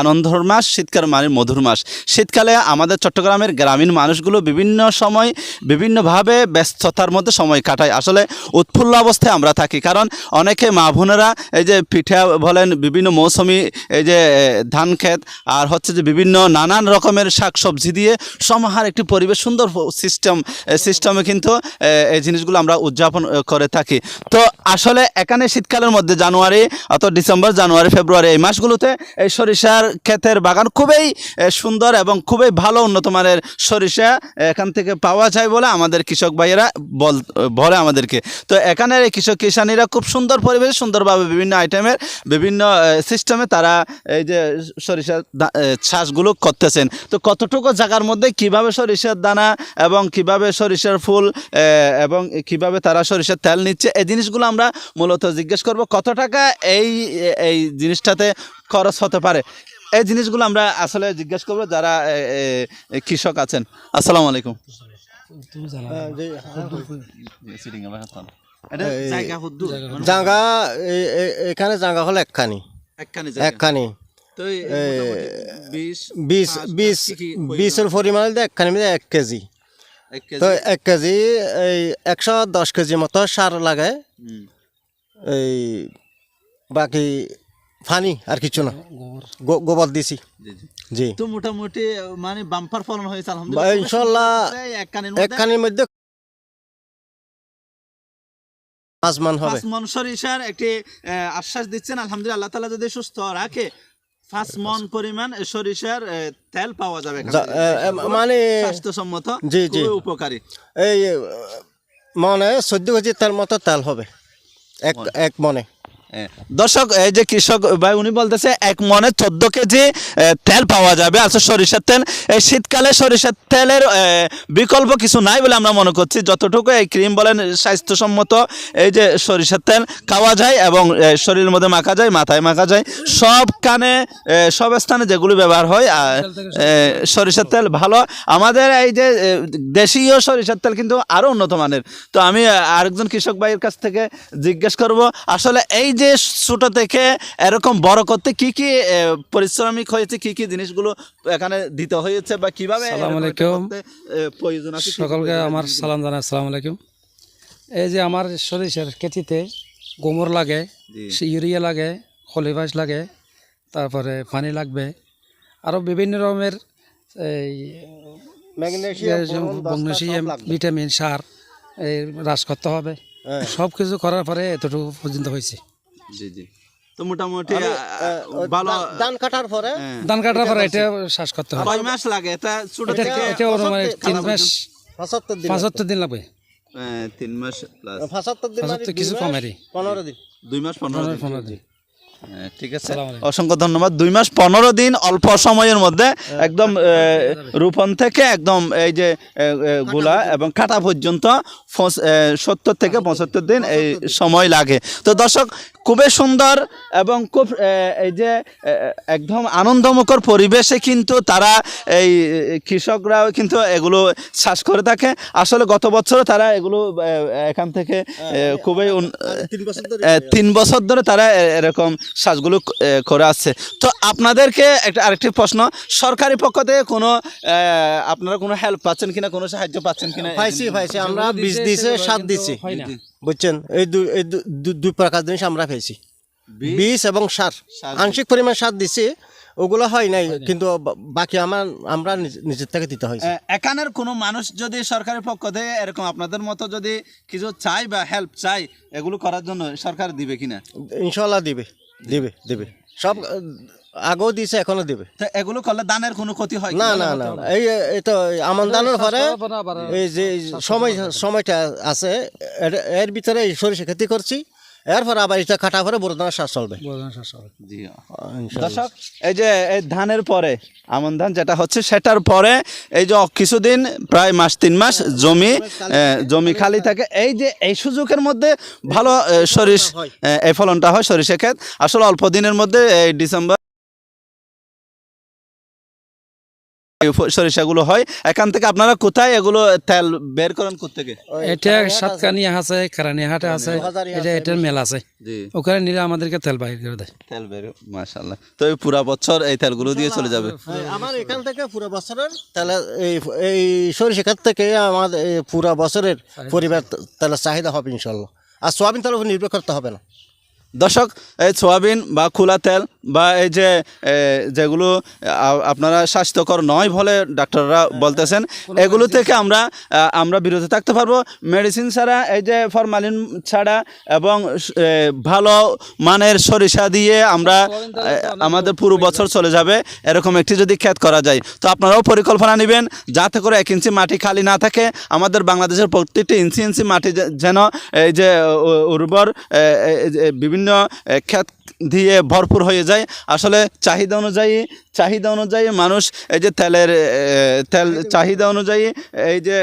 আনন্দর মাস, শীতকাল মানে মধুর মাস। শীতকালে আমাদের চট্টগ্রামের গ্রামীণ মানুষগুলো বিভিন্ন সময় বিভিন্নভাবে ব্যস্ততার মধ্যে সময় কাটায়। আসলে উৎফুল্ল অবস্থায় আমরা থাকি, কারণ অনেকে মা বোনেরা এই যে পিঠা বলেন, বিভিন্ন মৌসুমি এই যে ধান ক্ষেত, আর হচ্ছে যে বিভিন্ন নানান রকমের শাক সবজি দিয়ে সমাহার একটি পরিবেশ সুন্দর সিস্টেম সিস্টেমে কিন্তু এই জিনিসগুলো আমরা উদযাপন করে থাকি। তো আসলে এখানে শীতকালের মধ্যে জানুয়ারি অথবা ডিসেম্বর, জানুয়ারি, ফেব্রুয়ারি এই মাসগুলোতে এই সরিষার ক্ষেতের বাগান খুবই সুন্দর এবং খুবই ভালো উন্নত মানের সরিষা এখান থেকে পাওয়া যায় বলে আমাদের কৃষক ভাইয়েরা বল বলে আমাদেরকে। তো এখানের এই কৃষক কিষানীরা খুব সুন্দর পরিবেশে, সুন্দরভাবে বিভিন্ন আইটেমের বিভিন্ন সিস্টেমে তারা এই যে সরিষার চাষগুলো করতেছেন। তো কতটুকু জায়গার মধ্যে কীভাবে সরিষার দানা এবং কীভাবে সরিষার ফুল এবং কীভাবে তারা সরিষার তেল নিচ্ছে, এই জিনিসগুলো আমরা মূলত জিজ্ঞেস করব। কত টাকা এই এই জিনিসটাতে খরচ হতে পারে। এই জিনিসগুলো আমরা আসলে জিজ্ঞেস করব যারা কৃষক আছেন। আসসালামু আলাইকুম। জাঙ্গা এখানে জাঙ্গা হলো একখানি। একখানি বিশ বিশ বিশের পরিমাণ একখানি মধ্যে এক কেজি। তো এক কেজি এই একশো দশ কেজি মতো সার লাগে এই বাকি পানি আর কিছু না। গোবর। দিছি। জি, তো মোটামুটি মানে বাম্পার ফলন হয়েছে আলহামদুলিল্লাহ। একখানির মধ্যে। হবে। সরিষার একটি আশ্বাস দিচ্ছেন। আলহামদুলিল্লাহ আল্লাহ তালা যদি সুস্থ রাখে পাঁচ মন পরিমাণ সরিষার তেল পাওয়া যাবে মানে স্বাস্থ্যসম্মত জি, জি। উপকারী। এই মনে চোদ্দ কেজি তেল মতো তেল হবে। এক এক মনে। দর্শক, এই যে কৃষক ভাই, উনি বলতেছে, এক মনে চোদ্দ কেজি তেল পাওয়া যাবে। আচ্ছা সরিষার তেল। এই শীতকালে সরিষার তেলের বিকল্প কিছু নাই বলে আমরা মনে করছি। যতটুকু এই ক্রিম বলেন, স্বাস্থ্যসম্মত এই যে সরিষার তেল খাওয়া যায় এবং শরীরের মধ্যে মাখা যায়, মাথায় মাখা যায়। সব কানে সব স্থানে যেগুলো ব্যবহার হয় সরিষার তেল ভালো। আমাদের এই যে দেশীয় সরিষার তেল কিন্তু আরও উন্নত মানের। তো আমি আরেকজন কৃষক ভাইয়ের কাছ থেকে জিজ্ঞেস করব, আসলে এই যে ছোট থেকে এরকম বড় করতে কি কি পরিশ্রমিক হয়েছে কি কি জিনিসগুলো এখানে দিতে হয়েছে বা কীভাবে সালাম প্রয়োজন আছে সকলকে আমার সালাম জানাই আসসালামু আলাইকুম। এই যে আমার সরিষার খেতিতে গোমর লাগে ইউরিয়া লাগে খলিভাস লাগে তারপরে পানি লাগবে আরও বিভিন্ন রকমের এই। ভিটামিন সার এই হ্রাস করতে হবে। হ্যাঁ। সব কিছু করার পরে এতটুকু পর্যন্ত হয়েছে। জি জি। তো মোটামুটি ভালো ধান- কাটার পরে? হ্যাঁ। ধান কাটার পরে এটা শ্বাস করতে হবে। কয় মাস লাগে? এটা ছোট থেকে এটা ওর মানে তিন মাস। পঁচাত্তর দিন পঁচাত্তর দিন লাগবে। তিন মাস প্লাস পঁচাত্তর দিন মানে দুই কিছু মাস, কমেরই পনেরো দিন। দুই মাস পনেরো দিন পনেরো দিন। হ্যাঁ, ঠিক আছে। অসংখ্য ধন্যবাদ। দুই মাস পনেরো দিন অল্প সময়ের মধ্যে একদম এ, রোপণ থেকে একদম এই যে গোলা এবং কাটা পর্যন্ত সত্তর থেকে পঁচাত্তর দিন এই সময় লাগে। তো দর্শক খুবই সুন্দর এবং খুব এই যে একদম আনন্দমুখর পরিবেশে কিন্তু তারা এই কৃষকরাও কিন্তু এগুলো চাষ করে থাকে। আসলে গত বছর তারা এগুলো এখান থেকে খুবই ধরে এ, তিন বছর ধরে তারা এরকম সাজগুলো করে আসছে। তো আপনাদেরকে একটা আরেকটি প্রশ্ন সরকারি পক্ষ থেকে কোনো আপনারা কোনো হেল্প পাচ্ছেন কিনা কোনো সাহায্য পাচ্ছেন কিনা? পাইছি পাইছি। আমরা বীজ দিছে কিন্তু দিছি। বুঝছেন? এই দুই এই দুই প্রকার জিনিস আমরা পেয়েছি। বীজ এবং সার। সার। আংশিক পরিমাণ সার দিছি ওগুলো হয় নাই কিন্তু বাকি আমার আমরা নিজের থেকে দিতে হয় এখানের কোনো মানুষ যদি সরকারের পক্ষ থেকে এরকম আপনাদের মতো যদি কিছু চাই বা হেল্প চাই এগুলো করার জন্য সরকার দিবে কিনা? ইনশাল্লাহ দিবে। দিবে দিবে। সব আগেও দিছে এখনও দিবে। তো এগুলো করলে দানের কোনো ক্ষতি হয় না না না না। এই এই তো আমন দানের পরে এই যে সময় সময়টা আছে এর- এর ভিতরে এই সরিষা ক্ষতি করছি। এরপর আবার এটা কাটা পরে বড় দানা শ্বাস চলবে। ইনশাল্লাহ। দর্শক এই যে এই ধানের পরে আমন ধান যেটা হচ্ছে সেটার পরে এই যে কিছুদিন প্রায় মাস তিন মাস জমি জমি খালি থাকে। এই যে এই সুযোগের মধ্যে ভালো সরিষ এই ফলনটা হয় সরিষা ক্ষেত। আসলে অল্প দিনের মধ্যে এই ডিসেম্বর সরিষাগুলো হয়। এখান থেকে আপনারা কোথায় এগুলো তেল বের করেন কোথেকে এটা সাতকানিয়া আছে আছে এটা এটার মেলা আছে। ওখানে নিলে আমাদেরকে তেল বাহির করে দেয়। তেল বের মাশাল্লাহ তো এই পুরা বছর এই তেলগুলো দিয়ে চলে যাবে? আমার এখান থেকে পুরো বছরের তাহলে এই এই সরিষা ক্ষেত থেকে আমাদের পুরো বছরের পরিবার তাহলে চাহিদা হবে ইনশাল্লাহ আর সোয়াবিন উপর নির্ভর করতে হবে না। দর্শক এই সোয়াবিন বা খোলা তেল বা এই যে যেগুলো আপনারা স্বাস্থ্যকর নয় বলে ডাক্তাররা বলতেছেন এগুলো থেকে আমরা আমরা বিরত থাকতে পারব। মেডিসিন ছাড়া এই যে ফরমালিন ছাড়া এবং ভালো মানের সরিষা দিয়ে আমরা আমাদের পুরো বছর চলে যাবে। এরকম একটি যদি ক্ষেত করা যায়। তো আপনারাও পরিকল্পনা নেবেন যাতে করে এক ইঞ্চি মাটি খালি না থাকে। আমাদের বাংলাদেশের প্রত্যেকটি ইঞ্চি ইঞ্চি মাটি যেন এই যে উর্বর বিভিন্ন ক্ষেত দিয়ে ভরপুর হয়ে যায়। আসলে চাহিদা অনুযায়ী চাহিদা অনুযায়ী মানুষ এই যে তেলের তেল চাহিদা অনুযায়ী এই যে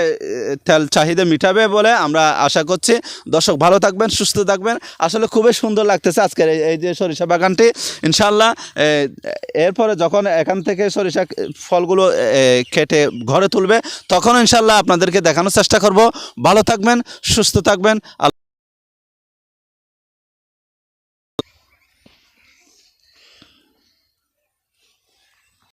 তেল চাহিদা মিটাবে বলে আমরা আশা করছি। দর্শক ভালো থাকবেন, সুস্থ থাকবেন। আসলে খুবই সুন্দর লাগতেছে আজকের এই- যে সরিষা বাগানটি। ইনশাল্লাহ এরপরে যখন এখান থেকে সরিষা ফলগুলো কেটে ঘরে তুলবে, তখন ইনশাল্লাহ আপনাদেরকে দেখানোর চেষ্টা করব। ভালো থাকবেন, সুস্থ থাকবেন।